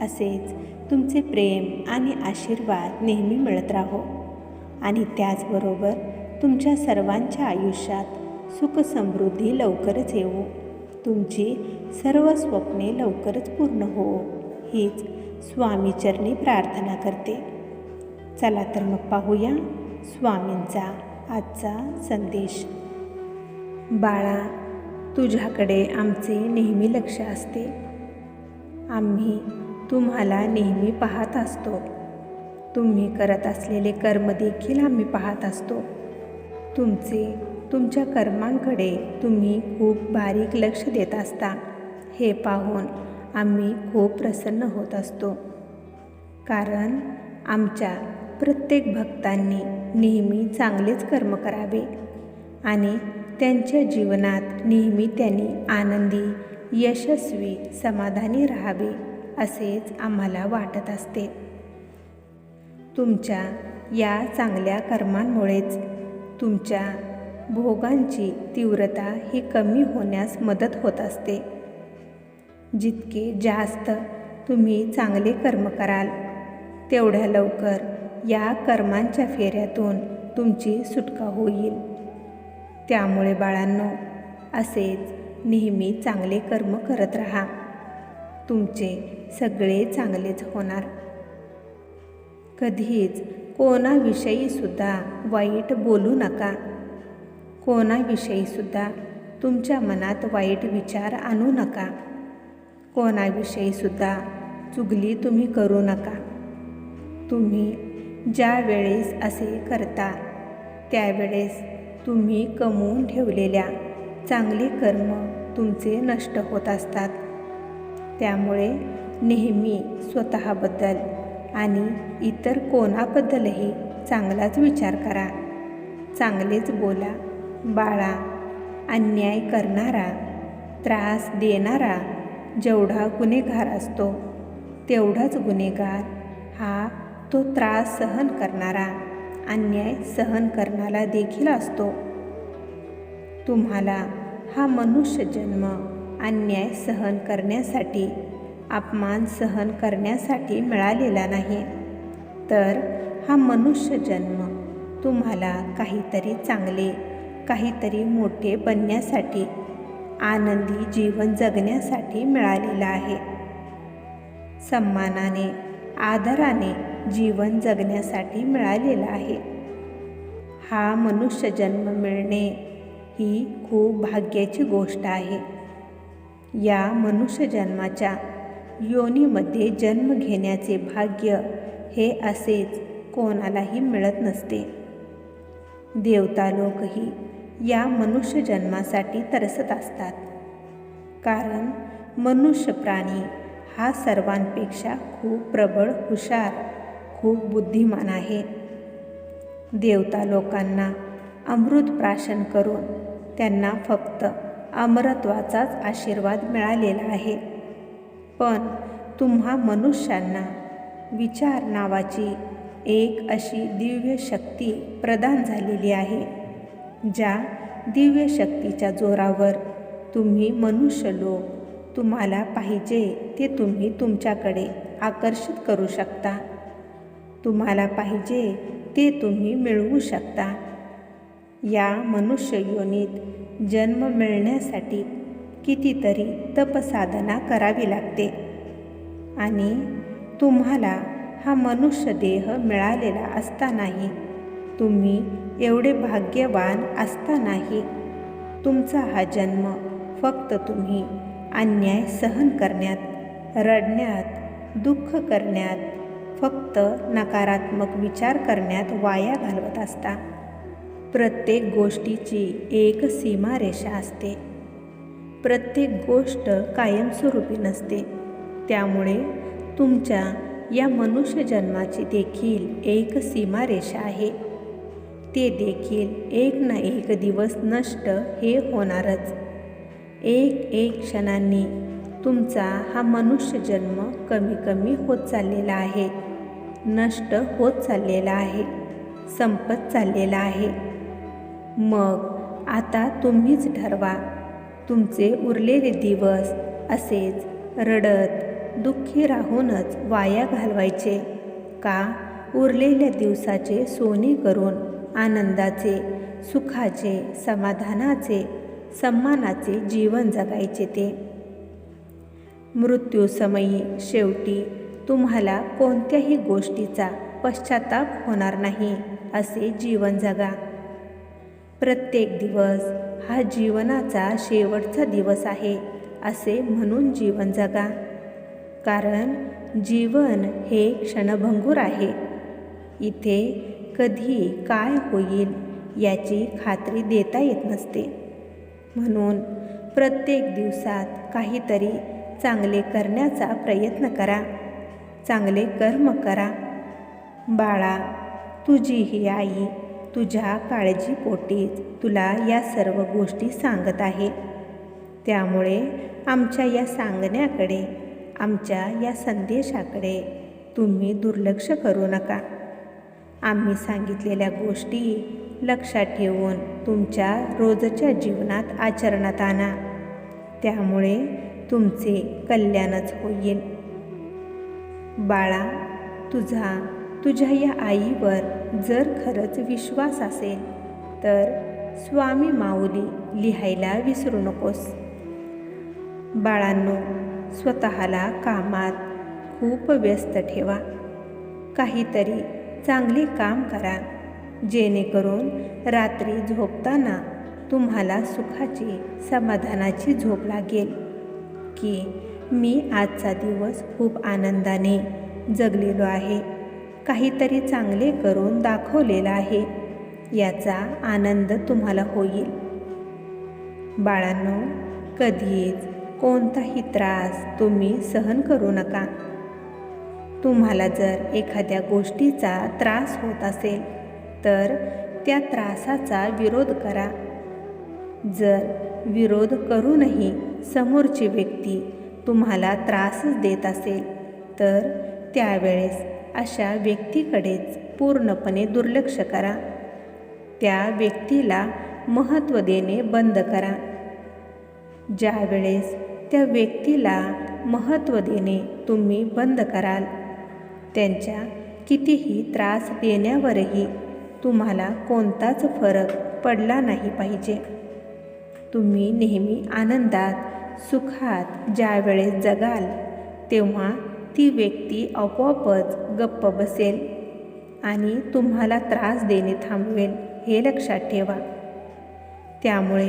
असेच तुमचे प्रेम आणि आशीर्वाद नेहमी मिळत राहो. आणि त्याचबरोबर तुमच्या सर्वांच्या आयुष्यात सुखसमृद्धी लवकरच येऊ तुमची सर्व स्वप्ने लवकरच पूर्ण हो. हीच स्वामीचरणी प्रार्थना करते. चला तर मग पाहूया स्वामींचा आजचा संदेश. बाळा तुझ्याकडे आमचे नेहमी लक्ष असते. आम्ही तुम्हाला नेहमी पाहत असतो. तुम्ही करत असलेले कर्म देखील आम्ही पाहत असतो. तुमचे तुमच्या कर्मांकडे तुम्ही खूप बारीक लक्ष देत असता. हे पाहून आम्ही खूप प्रसन्न होत असतो. कारण आमच्या प्रत्येक भक्तांनी नेहमी चांगलेच कर्म करावे आणि त्यांच्या जीवनात नेहमी त्यांनी आनंदी यशस्वी समाधानी राहावे. असेच आम्हाला वाटत असते. तुमच्या या चांगल्या कर्मांमुळेच तुमच्या भोगांची तीव्रता ही कमी होण्यास मदत होत असते. जितके जास्त तुम्ही चांगले कर्म कराल तेवढ्या लवकर या कर्मांच्या फेऱ्यातून तुमची सुटका होईल. त्यामुळे बाळांनो असेच नेहमी चांगले कर्म करत राहा. तुमचे सगळे चांगलेच होणार. कधीच कोणाविषयीसुद्धा वाईट बोलू नका. कोणाविषयीसुद्धा तुमच्या मनात वाईट विचार आणू नका. कोणाविषयीसुद्धा चुगली तुम्ही करू नका. तुम्ही ज्या वेळेस असे करता त्यावेळेस तुम्ही कमवून ठेवलेल्या चांगले कर्म तुमचे नष्ट होत असतात. त्यामुळे नेहमी स्वतःबद्दल आणि इतर कोणाबद्दलही चांगलाच विचार करा. चांगलेच बोला. बाळा अन्याय करणारा त्रास देणारा जेवढा गुन्हेगार असतो तेवढाच गुन्हेगार हा तो त्रास सहन करणारा अन्याय सहन करणारा देखील असतो. तुम्हाला हा मनुष्य जन्म अन्याय सहन करण्यासाठी अपमान सहन करण्यासाठी मिळालेला नाही. तर हा मनुष्य जन्म तुम्हाला काहीतरी चांगले काहीतरी मोठे बनण्यासाठी आनंदी जीवन जगण्यासाठी मिळालेला आहे. सन्मानाने आदराने जीवन जगण्यासाठी मिळालेला आहे. हा मनुष्य जन्म मिळणे ही खूप भाग्याची गोष्ट आहे. या मनुष्य जन्माच्या योनीमध्ये जन्म घेण्याचे भाग्य हे असेच कोणालाही मिळत नसते. देवता लोकही या मनुष्य जन्मासाठी तरसत असतात. कारण मनुष्य प्राणी हा सर्वांपेक्षा खूप प्रबळ हुशार खूप बुद्धिमान आहे. देवता लोकांना अमृत प्राशन करून त्यांना फक्त अमरत्वाचाच आशीर्वाद मिळालेला आहे. पण तुम्हा मनुष्यांना विचार नावाची एक अशी दिव्य शक्ती प्रदान झालेली आहे ज्या दिव्य शक्तीच्या जोरावर तुम्ही मनुष्य लोक तुम्हाला पाहिजे ते तुम्ही तुमच्याकडे आकर्षित करू शकता. तुम्हाला पाहिजे ते तुम्ही मिळवू शकता. या मनुष्य योनीत जन्म मिळण्यासाठी कितीतरी तपसाधना करावी लागते. आणि तुम्हाला हा मनुष्य देह मिळालेला असतानाही तुम्ही एवढे भाग्यवान असतानाही तुमचा हा जन्म फक्त तुम्ही अन्याय सहन करण्यात रडण्यात दुःख करण्यात फक्त नकारात्मक विचार करण्यात वाया घालवत असता. प्रत्येक गोष्टीची एक सीमारेषा असते. प्रत्येक गोष्ट कायमस्वरूपी नसते. त्यामुळे तुमच्या या मनुष्य जन्माची देखील एक सीमारेषा आहे. ते देखील एक ना एक दिवस नष्ट हे होणारच. एक एक क्षणांनी तुमचा हा मनुष्य जन्म कमी कमी होत चाललेला आहे. नष्ट होत चाललेला आहे. संपत चाललेला आहे. मग आता तुम्हीच ठरवा. तुमचे उरलेले दिवस असेच रडत दुःखी राहूनच वाया घालवायचे का? उरलेल्या दिवसाचे सोने करून आनंदाचे सुखाचे समाधानाचे सन्मानाचे जीवन जगायचे ते. मृत्यूसमयी शेवटी तुम्हाला कोणत्याही गोष्टीचा पश्चाताप होणार नाही असे जीवन जगा. प्रत्येक दिवस हा जीवनाचा शेवटचा दिवस आहे असे म्हणून जीवन जगा. कारण जीवन हे क्षणभंगूर आहे. इथे कधी काय होईल याची खात्री देता येत नसते. म्हणून प्रत्येक दिवसात काहीतरी चांगले करण्याचा प्रयत्न करा. चांगले कर्म करा. बाळा तुझी ही आई तुझ्या काळजीपोटीच तुला या सर्व गोष्टी सांगत आहे. त्यामुळे आमच्या या सांगण्याकडे आमच्या या संदेशाकडे तुम्ही दुर्लक्ष करू नका. आम्ही सांगितलेल्या गोष्टी लक्षात ठेवून तुमच्या रोजच्या जीवनात आचरणात आणा. त्यामुळे तुमचे कल्याणच होईल. बाळा तुझा तुझ्या या आईवर जर खरंच विश्वास असेल तर स्वामी माऊली लिहायला विसरू नकोस. बाळांनो स्वतःला कामात खूप व्यस्त ठेवा. काहीतरी चांगले काम करा जेणेकरून रात्री झोपताना तुम्हाला सुखाची समाधानाची झोप लागेल. की मी आजचा दिवस खूप आनंदाने जगलेलो आहे. काहीतरी चांगले करून दाखवलेलं आहे. याचा आनंद तुम्हाला होईल. बाळांनो कधीच कोणताही त्रास तुम्ही सहन करू नका. तुम्हाला जर एखाद्या गोष्टीचा त्रास होत असेल तर त्या त्रासाचा विरोध करा. जर विरोध करूनही समोरची व्यक्ती तुम्हाला त्रासच देत असेल तर त्यावेळेस अशा व्यक्तीकडेच पूर्णपणे दुर्लक्ष करा. त्या व्यक्तीला महत्त्व देणे बंद करा. ज्यावेळेस त्या व्यक्तीला महत्त्व देणे तुम्ही बंद कराल त्यांच्या कितीही त्रास देण्यावरही तुम्हाला कोणताच फरक पडला नाही पाहिजे. तुम्ही नेहमी आनंदात सुखात ज्यावेळेस जगाल तेव्हा ती व्यक्ती आपोआपच गप्प बसेल आणि तुम्हाला त्रास देणे थांबवेल हे लक्षात ठेवा. त्यामुळे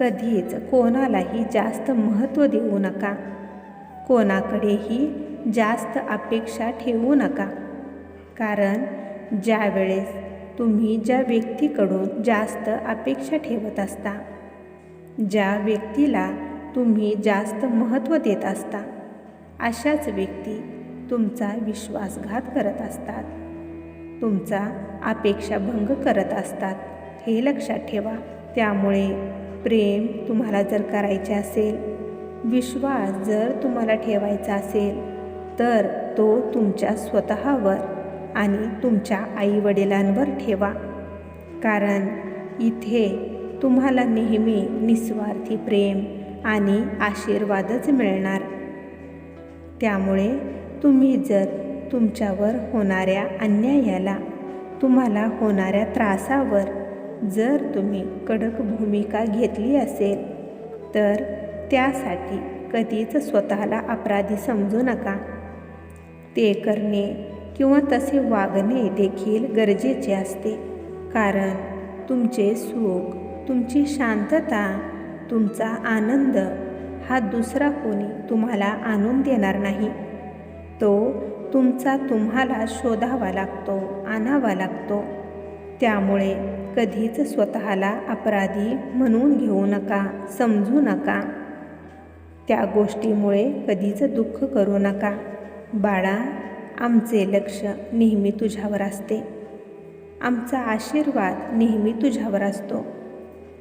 कधीच कोणालाही जास्त महत्त्व देऊ नका. कोणाकडेही जास्त अपेक्षा ठेवू नका. कारण ज्यावेळेस तुम्ही ज्या व्यक्तीकडून जास्त अपेक्षा ठेवत असता ज्या व्यक्तीला तुम्ही जास्त महत्त्व देत असता अशाच व्यक्ती तुमचा विश्वासघात करत असतात. तुमचा अपेक्षाभंग करत असतात. हे लक्षात ठेवा. त्यामुळे प्रेम तुम्हाला जर करायचे असेल विश्वास जर तुम्हाला ठेवायचा असेल तर तो तुमच्या स्वतःवर आणि तुमच्या आईवडिलांवर ठेवा. कारण इथे तुम्हाला नेहमी निस्वार्थी प्रेम आणि आशीर्वादच मिळणार. त्यामुळे तुम्ही जर तुमच्यावर होणाऱ्या अन्यायाला तुम्हाला होणाऱ्या त्रासावर जर तुम्ही कडक भूमिका घेतली असेल तर त्यासाठी कधीच स्वतःला अपराधी समजू नका. ते करणे किंवा तसे वागणे देखील गरजेचे असते कारण तुमचे सुख तुमची शांतता तुमचा आनंद हा दुसरा कोणी तुम्हाला आणून देणार नाही. तो तुमचा तुम्हाला शोधावा लागतो आणावा लागतो. त्यामुळे कधीच स्वतःला अपराधी म्हणून घेऊ नका समजू नका. त्या गोष्टीमुळे कधीच दुःख करू नका. बाळा आमचे लक्ष नेहमी तुझ्यावर असते. आमचा आशीर्वाद नेहमी तुझ्यावर असतो.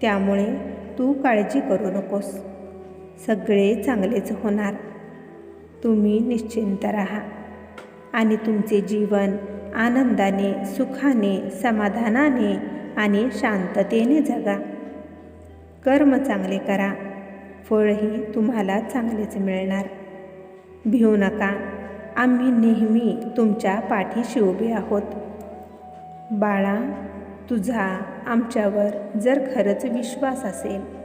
त्यामुळे तू काळजी करू नकोस. सगळे चांगलेच होणार. तुम्ही निश्चिंत राहा. आणि तुमचे जीवन आनंदाने सुखाने समाधानाने आणि शांततेने जगा. कर्म चांगले करा. फळही तुम्हाला चांगलेच मिळणार. भिवू नका. आम्ही नेहमी तुमच्या पाठीशी उभे आहोत. बाळा तुझा आमच्यावर जर खरंच विश्वास असेल